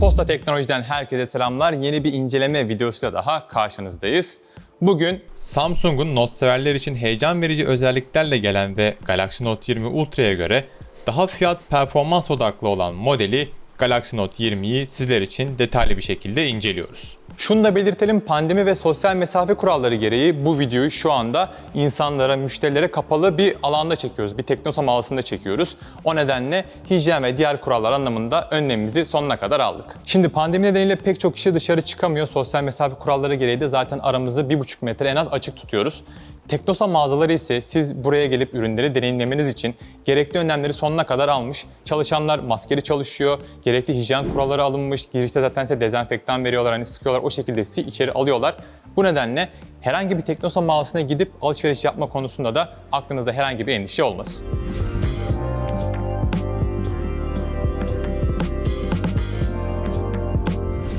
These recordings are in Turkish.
Posta Teknoloji'den herkese selamlar. Yeni bir inceleme videosuyla daha karşınızdayız. Bugün Samsung'un not severler için heyecan verici özelliklerle gelen ve Galaxy Note 20 Ultra'ya göre daha fiyat performans odaklı olan modeli Galaxy Note 20'yi sizler için detaylı bir şekilde inceliyoruz. Şunu da belirtelim pandemi ve sosyal mesafe kuralları gereği bu videoyu şu anda insanlara, müşterilere kapalı bir alanda çekiyoruz. Bir teknosa mağazasında çekiyoruz. O nedenle hijyen ve diğer kurallar anlamında önlemimizi sonuna kadar aldık. Şimdi pandemi nedeniyle pek çok kişi dışarı çıkamıyor. Sosyal mesafe kuralları gereği de zaten aramızı 1,5 metre en az açık tutuyoruz. Teknosa mağazaları ise siz buraya gelip ürünleri deneyimlemeniz için gerekli önlemleri sonuna kadar almış. Çalışanlar maskeli çalışıyor, gerekli hijyen kuralları alınmış. Girişte zaten size dezenfektan veriyorlar, hani sıkıyorlar. O şekilde sizi içeri alıyorlar. Bu nedenle herhangi bir Teknosa mağazasına gidip alışveriş yapma konusunda da aklınızda herhangi bir endişe olmasın.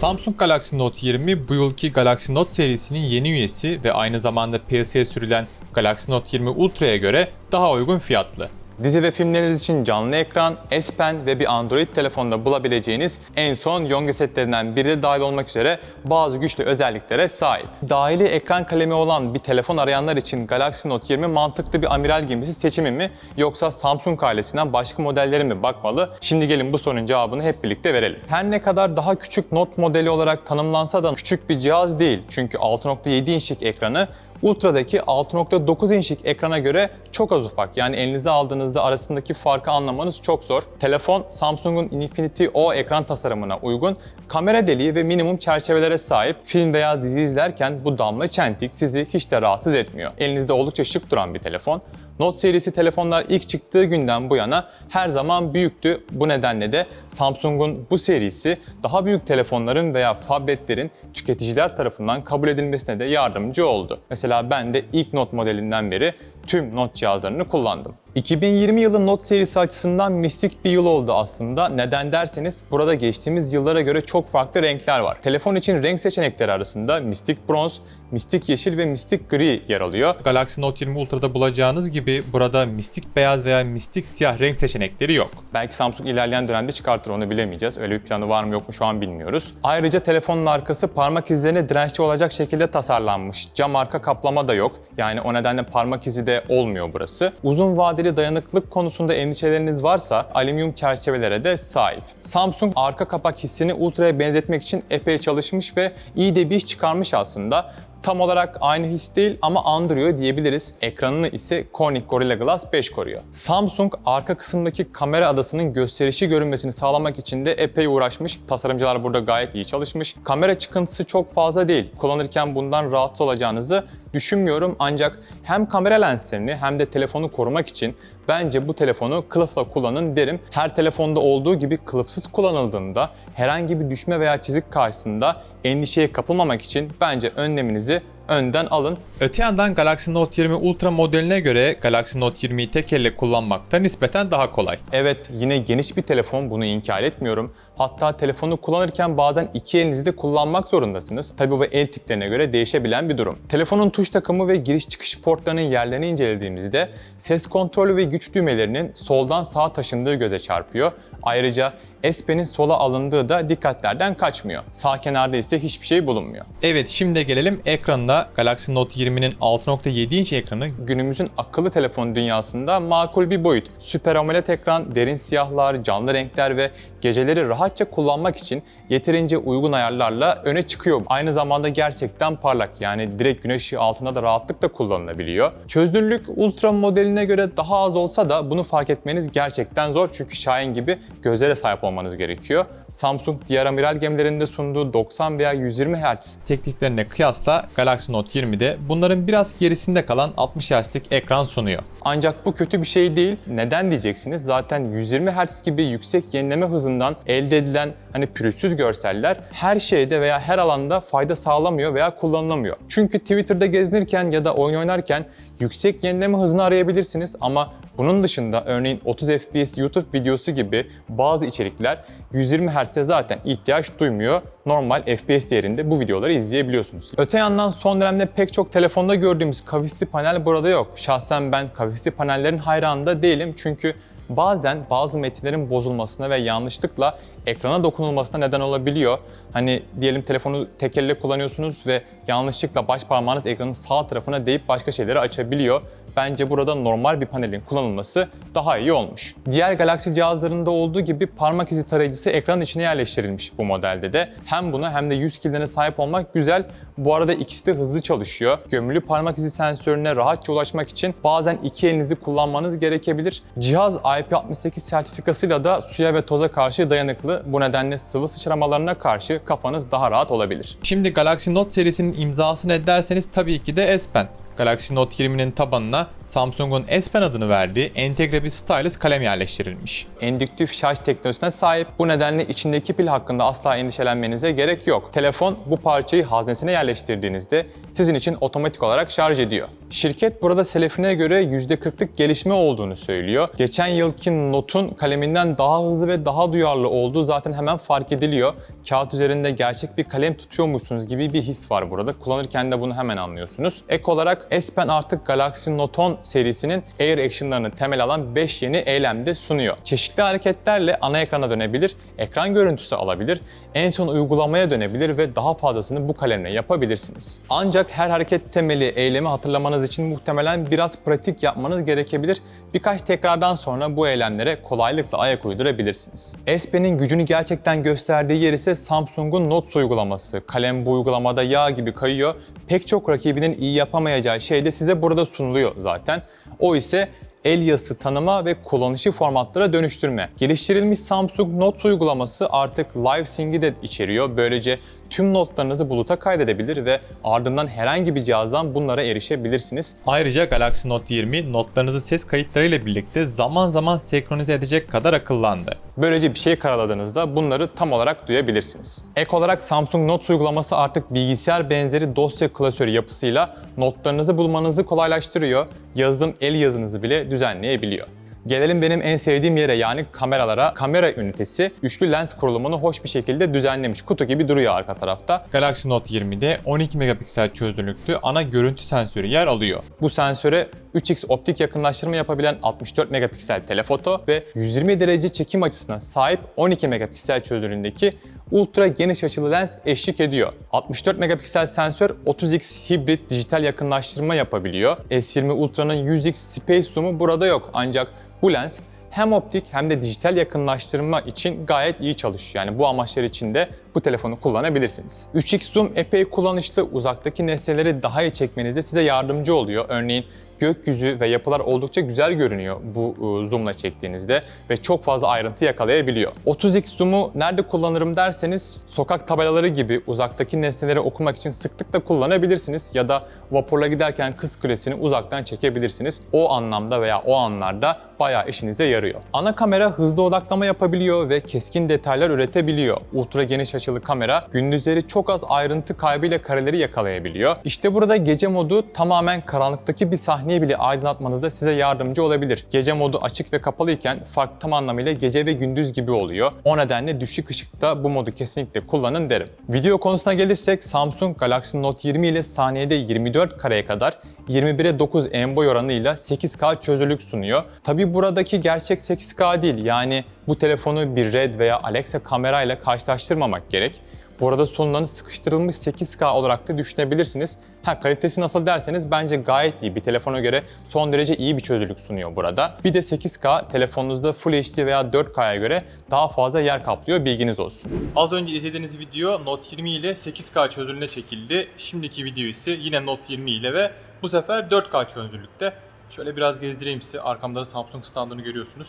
Samsung Galaxy Note 20 bu yılki Galaxy Note serisinin yeni üyesi ve aynı zamanda piyasaya sürülen Galaxy Note 20 Ultra'ya göre daha uygun fiyatlı. Dizi ve filmleriniz için canlı ekran, S Pen ve bir Android telefonda bulabileceğiniz en son Yonge setlerinden biri de dahil olmak üzere bazı güçlü özelliklere sahip. Dahili ekran kalemi olan bir telefon arayanlar için Galaxy Note 20 mantıklı bir amiral gemisi seçimi mi yoksa Samsung ailesinden başka modellere mi bakmalı? Şimdi gelin bu sorunun cevabını hep birlikte verelim. Her ne kadar daha küçük Note modeli olarak tanımlansa da küçük bir cihaz değil. Çünkü 6.7 inçlik ekranı Ultra'daki 6.9 inçlik ekrana göre çok az ufak. Yani elinize aldığınızda arasındaki farkı anlamanız çok zor. Telefon Samsung'un Infinity O ekran tasarımına uygun, kamera deliği ve minimum çerçevelere sahip. Film veya dizi izlerken bu damla çentik sizi hiç de rahatsız etmiyor. Elinizde oldukça şık duran bir telefon. Note serisi telefonlar ilk çıktığı günden bu yana her zaman büyüktü. Bu nedenle de Samsung'un bu serisi daha büyük telefonların veya tabletlerin tüketiciler tarafından kabul edilmesine de yardımcı oldu. Mesela ben de ilk Note modelinden beri tüm Note cihazlarını kullandım. 2020 yılı Note serisi açısından mistik bir yıl oldu aslında. Neden derseniz burada geçtiğimiz yıllara göre çok farklı renkler var. Telefon için renk seçenekleri arasında mistik bronz, mistik yeşil ve mistik gri yer alıyor. Galaxy Note 20 Ultra'da bulacağınız gibi burada mistik beyaz veya mistik siyah renk seçenekleri yok. Belki Samsung ilerleyen dönemde çıkartır onu bilemeyeceğiz. Öyle bir planı var mı yok mu şu an bilmiyoruz. Ayrıca telefonun arkası parmak izlerine dirençli olacak şekilde tasarlanmış. Cam arka kaplama da yok. Yani o nedenle parmak izi de olmuyor burası. Uzun vadeli dayanıklılık konusunda endişeleriniz varsa alüminyum çerçevelere de sahip. Samsung arka kapak hissini Ultra'ya benzetmek için epey çalışmış ve iyi de bir iş çıkarmış aslında. Tam olarak aynı his değil ama andırıyor diyebiliriz. Ekranını ise Corning Gorilla Glass 5 koruyor. Samsung arka kısımdaki kamera adasının gösterişi görünmesini sağlamak için de epey uğraşmış. Tasarımcılar burada gayet iyi çalışmış. Kamera çıkıntısı çok fazla değil. Kullanırken bundan rahatsız olacağınızı düşünmüyorum ancak hem kamera lenslerini hem de telefonu korumak için bence bu telefonu kılıfla kullanın derim. Her telefonda olduğu gibi kılıfsız kullanıldığında herhangi bir düşme veya çizik karşısında endişeye kapılmamak için bence önleminizi önden alın. Öte yandan Galaxy Note 20 Ultra modeline göre Galaxy Note 20'yi tek elle kullanmakta nispeten daha kolay. Evet yine geniş bir telefon bunu inkar etmiyorum. Hatta telefonu kullanırken bazen iki elinizi de kullanmak zorundasınız. Tabi bu el tiplerine göre değişebilen bir durum. Telefonun tuş takımı ve giriş çıkış portlarının yerlerini incelediğimizde ses kontrolü ve güç düğmelerinin soldan sağa taşındığı göze çarpıyor. Ayrıca S Pen'in sola alındığı da dikkatlerden kaçmıyor. Sağ kenarda ise hiçbir şey bulunmuyor. Evet şimdi gelelim ekranına. Galaxy Note 20'nin 6.7 inç ekranı günümüzün akıllı telefon dünyasında makul bir boyut. Süper AMOLED ekran, derin siyahlar, canlı renkler ve geceleri rahatça kullanmak için yeterince uygun ayarlarla öne çıkıyor. Aynı zamanda gerçekten parlak yani direkt güneş ışığı altında da rahatlıkla kullanılabiliyor. Çözünürlük Ultra modeline göre daha az olsa da bunu fark etmeniz gerçekten zor çünkü Şahin gibi gözlere sahip olmanız gerekiyor. Samsung diğer amiral gemilerinde sunduğu 90 veya 120 Hz tekniklerine kıyasla Galaxy Note 20'de bunların biraz gerisinde kalan 60 Hz'lik ekran sunuyor. Ancak bu kötü bir şey değil. Neden diyeceksiniz? Zaten 120 Hz gibi yüksek yenileme hızından elde edilen hani pürüzsüz görseller her şeyde veya her alanda fayda sağlamıyor veya kullanılamıyor. Çünkü Twitter'da gezinirken ya da oyun oynarken yüksek yenileme hızını arayabilirsiniz ama bunun dışında örneğin 30 FPS YouTube videosu gibi bazı içerikler 120 Hz'e zaten ihtiyaç duymuyor. Normal FPS değerinde bu videoları izleyebiliyorsunuz. Öte yandan son dönemde pek çok telefonda gördüğümüz kavisli panel burada yok. Şahsen ben kavisli panellerin hayranı da değilim çünkü bazen bazı metinlerin bozulmasına ve yanlışlıkla ekrana dokunulmasına neden olabiliyor. Hani diyelim telefonu tek elle kullanıyorsunuz ve yanlışlıkla baş parmağınız ekranın sağ tarafına değip başka şeyleri açabiliyor. Bence burada normal bir panelin kullanılması daha iyi olmuş. Diğer Galaxy cihazlarında olduğu gibi parmak izi tarayıcısı ekranın içine yerleştirilmiş bu modelde de. Hem buna hem de yüz kilidine sahip olmak güzel. Bu arada ikisi de hızlı çalışıyor. Gömülü parmak izi sensörüne rahatça ulaşmak için bazen iki elinizi kullanmanız gerekebilir. Cihaz IP68 sertifikasıyla da suya ve toza karşı dayanıklı. Bu nedenle sıvı sıçramalarına karşı kafanız daha rahat olabilir. Şimdi Galaxy Note serisinin imzasını ederseniz tabii ki de S Pen. Galaxy Note 20'nin tabanına Samsung'un S Pen adını verdiği entegre bir stylus kalem yerleştirilmiş. Endüktif şarj teknolojisine sahip. Bu nedenle içindeki pil hakkında asla endişelenmenize gerek yok. Telefon bu parçayı haznesine yerleştirdiğinizde sizin için otomatik olarak şarj ediyor. Şirket burada selefine göre %40'lık gelişme olduğunu söylüyor. Geçen yılki Note'un kaleminden daha hızlı ve daha duyarlı olduğu zaten hemen fark ediliyor. Kağıt üzerinde gerçek bir kalem tutuyormuşsunuz gibi bir his var burada. Kullanırken de bunu hemen anlıyorsunuz. Ek olarak S Pen artık Galaxy Note 10 serisinin Air Action'larını temel alan 5 yeni eylemde sunuyor. Çeşitli hareketlerle ana ekrana dönebilir, ekran görüntüsü alabilir, en son uygulamaya dönebilir ve daha fazlasını bu kalemle yapabilirsiniz. Ancak her hareket temeli eylemi hatırlamanız için muhtemelen biraz pratik yapmanız gerekebilir. Birkaç tekrardan sonra bu eylemlere kolaylıkla ayak uydurabilirsiniz. S Pen'in gücünü gerçekten gösterdiği yer ise Samsung'un Notes uygulaması. Kalem bu uygulamada yağ gibi kayıyor. Pek çok rakibinin iyi yapamayacağı şey de size burada sunuluyor zaten. O ise el yazısı tanıma ve kullanışı formatlara dönüştürme. Geliştirilmiş Samsung Notes uygulaması artık Live Sync'i de içeriyor. Böylece tüm notlarınızı buluta kaydedebilir ve ardından herhangi bir cihazdan bunlara erişebilirsiniz. Ayrıca Galaxy Note 20 notlarınızı ses kayıtlarıyla birlikte zaman zaman senkronize edecek kadar akıllandı. Böylece bir şey karaladığınızda bunları tam olarak duyabilirsiniz. Ek olarak Samsung Notes uygulaması artık bilgisayar benzeri dosya klasörü yapısıyla notlarınızı bulmanızı kolaylaştırıyor. Yazdığım el yazınızı bile düzenleyebiliyor. Gelelim benim en sevdiğim yere yani kameralara. Kamera ünitesi üçlü lens kurulumunu hoş bir şekilde düzenlemiş. Kutu gibi duruyor arka tarafta. Galaxy Note 20'de 12 megapiksel çözünürlüklü ana görüntü sensörü yer alıyor. Bu sensöre 3x optik yakınlaştırma yapabilen 64 megapiksel telefoto ve 120 derece çekim açısına sahip 12 megapiksel çözünürlüğündeki ultra geniş açılı lens eşlik ediyor. 64 megapiksel sensör 30x hibrit dijital yakınlaştırma yapabiliyor. S20 Ultra'nın 100x space zoom'u burada yok ancak bu lens hem optik hem de dijital yakınlaştırma için gayet iyi çalışıyor. Yani bu amaçlar için de bu telefonu kullanabilirsiniz. 3x zoom epey kullanışlı, uzaktaki nesneleri daha iyi çekmenizde size yardımcı oluyor. Örneğin gökyüzü ve yapılar oldukça güzel görünüyor bu e, zoomla çektiğinizde ve çok fazla ayrıntı yakalayabiliyor. 30x zoom'u nerede kullanırım derseniz sokak tabelaları gibi uzaktaki nesneleri okumak için sıklıkla kullanabilirsiniz ya da vapurla giderken Kız Kulesi'ni uzaktan çekebilirsiniz. O anlamda veya o anlarda bayağı işinize yarıyor. Ana kamera hızlı odaklama yapabiliyor ve keskin detaylar üretebiliyor. Ultra geniş açılı kamera gündüzleri çok az ayrıntı kaybıyla kareleri yakalayabiliyor. İşte burada gece modu tamamen karanlıktaki bir sahneyi bile aydınlatmanızda size yardımcı olabilir. Gece modu açık ve kapalı iken fark tam anlamıyla gece ve gündüz gibi oluyor. O nedenle düşük ışıkta bu modu kesinlikle kullanın derim. Video konusuna gelirsek Samsung Galaxy Note 20 ile saniyede 24 kareye kadar 21'e 9 en boy oranıyla 8K çözünürlük sunuyor. Tabi buradaki gerçek 8K değil yani bu telefonu bir Red veya Alexa kamerayla karşılaştırmamak gerek. Bu arada sunulanı sıkıştırılmış 8K olarak da düşünebilirsiniz. Ha kalitesi nasıl derseniz bence gayet iyi. Bir telefona göre son derece iyi bir çözünürlük sunuyor burada. Bir de 8K telefonunuzda Full HD veya 4K'ya göre daha fazla yer kaplıyor bilginiz olsun. Az önce izlediğiniz video Note 20 ile 8K çözünürlüğüne çekildi. Şimdiki video ise yine Note 20 ile ve bu sefer 4K çözünürlükte. Şöyle biraz gezdireyim size. Arkamda da Samsung standını görüyorsunuz.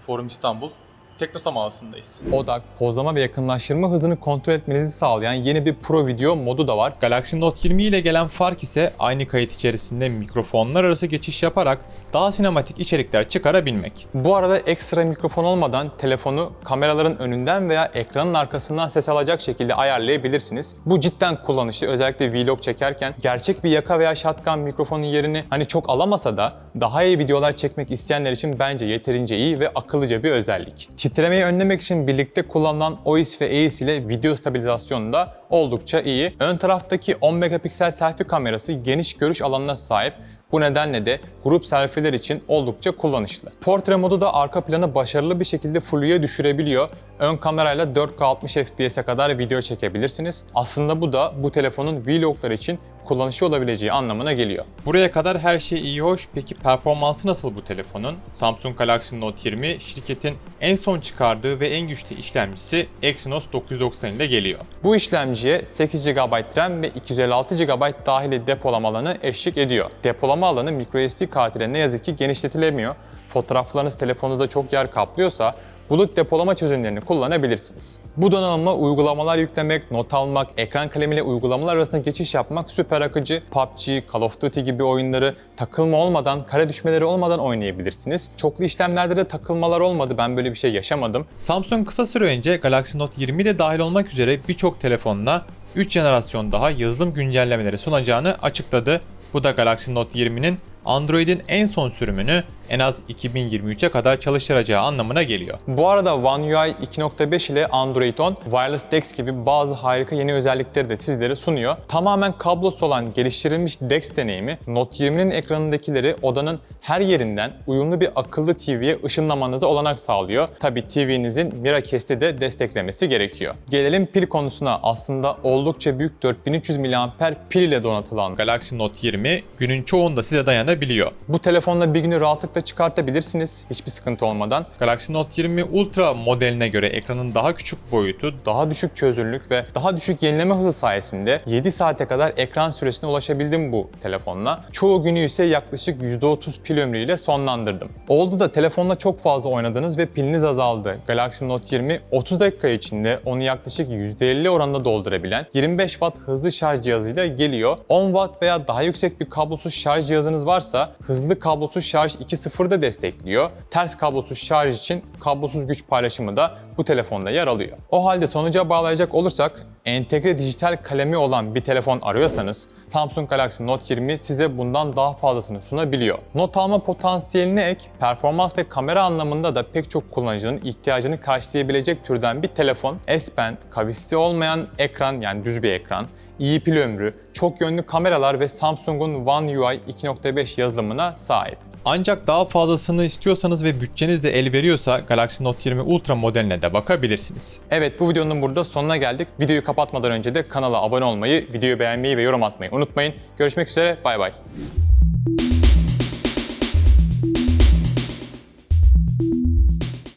Forum İstanbul. Teknosam ağasındayız. Odak, pozlama ve yakınlaştırma hızını kontrol etmenizi sağlayan yeni bir Pro Video modu da var. Galaxy Note 20 ile gelen fark ise aynı kayıt içerisinde mikrofonlar arası geçiş yaparak daha sinematik içerikler çıkarabilmek. Bu arada ekstra mikrofon olmadan telefonu kameraların önünden veya ekranın arkasından ses alacak şekilde ayarlayabilirsiniz. Bu cidden kullanışlı. Özellikle vlog çekerken gerçek bir yaka veya shotgun mikrofonun yerini hani çok alamasa da daha iyi videolar çekmek isteyenler için bence yeterince iyi ve akıllıca bir özellik. Titremeyi önlemek için birlikte kullanılan OIS ve EIS ile video stabilizasyonu da oldukça iyi. Ön taraftaki 10 megapiksel selfie kamerası geniş görüş alanına sahip. Bu nedenle de grup selfie'ler için oldukça kullanışlı. Portre modu da arka planı başarılı bir şekilde Full'ya düşürebiliyor. Ön kamerayla 4K 60 FPS'e kadar video çekebilirsiniz. Aslında bu da bu telefonun vloglar için kullanışlı olabileceği anlamına geliyor. Buraya kadar her şey iyi hoş. Peki performansı nasıl bu telefonun? Samsung Galaxy Note 20 şirketin en son çıkardığı ve en güçlü işlemcisi Exynos 990 ile geliyor. Bu işlemciye 8 GB RAM ve 256 GB dahili depolama alanı eşlik ediyor. Depolama alanı microSD kartıyla ne yazık ki genişletilemiyor. Fotoğraflarınız telefonunuzda çok yer kaplıyorsa bulut depolama çözümlerini kullanabilirsiniz. Bu donanıma uygulamalar yüklemek, not almak, ekran kalemiyle uygulamalar arasında geçiş yapmak süper akıcı. PUBG, Call of Duty gibi oyunları takılma olmadan, kare düşmeleri olmadan oynayabilirsiniz. Çoklu işlemlerde de takılmalar olmadı. Ben böyle bir şey yaşamadım. Samsung kısa süre önce Galaxy Note 20 de dahil olmak üzere birçok telefonla 3 jenerasyon daha yazılım güncellemeleri sunacağını açıkladı. Bu da Galaxy Note 20'nin Android'in en son sürümünü en az 2023'e kadar çalıştıracağı anlamına geliyor. Bu arada One UI 2.5 ile Android 10, Wireless DeX gibi bazı harika yeni özellikleri de sizlere sunuyor. Tamamen kablosuz olan geliştirilmiş DeX deneyimi, Note 20'nin ekranındakileri odanın her yerinden uyumlu bir akıllı TV'ye ışınlamanıza olanak sağlıyor. Tabi TV'nizin Miracast'i de desteklemesi gerekiyor. Gelelim pil konusuna. Aslında oldukça büyük 4300 mAh pil ile donatılan Galaxy Note 20 günün çoğunda size dayanabiliyor. bu telefonla bir günü rahatlıkla çıkartabilirsiniz hiçbir sıkıntı olmadan. Galaxy Note 20 Ultra modeline göre ekranın daha küçük boyutu, daha düşük çözünürlük ve daha düşük yenileme hızı sayesinde 7 saate kadar ekran süresine ulaşabildim bu telefonla. Çoğu günü ise yaklaşık %30 pil ömrüyle sonlandırdım. Oldu da telefonla çok fazla oynadınız ve piliniz azaldı. Galaxy Note 20 30 dakika içinde onu yaklaşık %50 oranında doldurabilen 25 Watt hızlı şarj cihazıyla geliyor. 10 Watt veya daha yüksek bir kablosuz şarj cihazınız varsa hızlı kablosuz şarj 2.0 da destekliyor. Ters kablosuz şarj için kablosuz güç paylaşımı da bu telefonda yer alıyor. O halde sonuca bağlayacak olursak entegre dijital kalemi olan bir telefon arıyorsanız Samsung Galaxy Note 20 size bundan daha fazlasını sunabiliyor. Not alma potansiyeline ek, performans ve kamera anlamında da pek çok kullanıcının ihtiyacını karşılayabilecek türden bir telefon. S Pen, kavisi olmayan ekran yani düz bir ekran, iyi pil ömrü, çok yönlü kameralar ve Samsung'un One UI 2.5 yazılımına sahip. Ancak daha fazlasını istiyorsanız ve bütçeniz de el veriyorsa Galaxy Note 20 Ultra modeline de bakabilirsiniz. Evet bu videonun burada sonuna geldik. Videoyu kapatmadan önce de kanala abone olmayı, videoyu beğenmeyi ve yorum atmayı unutmayın. Görüşmek üzere, bay bay.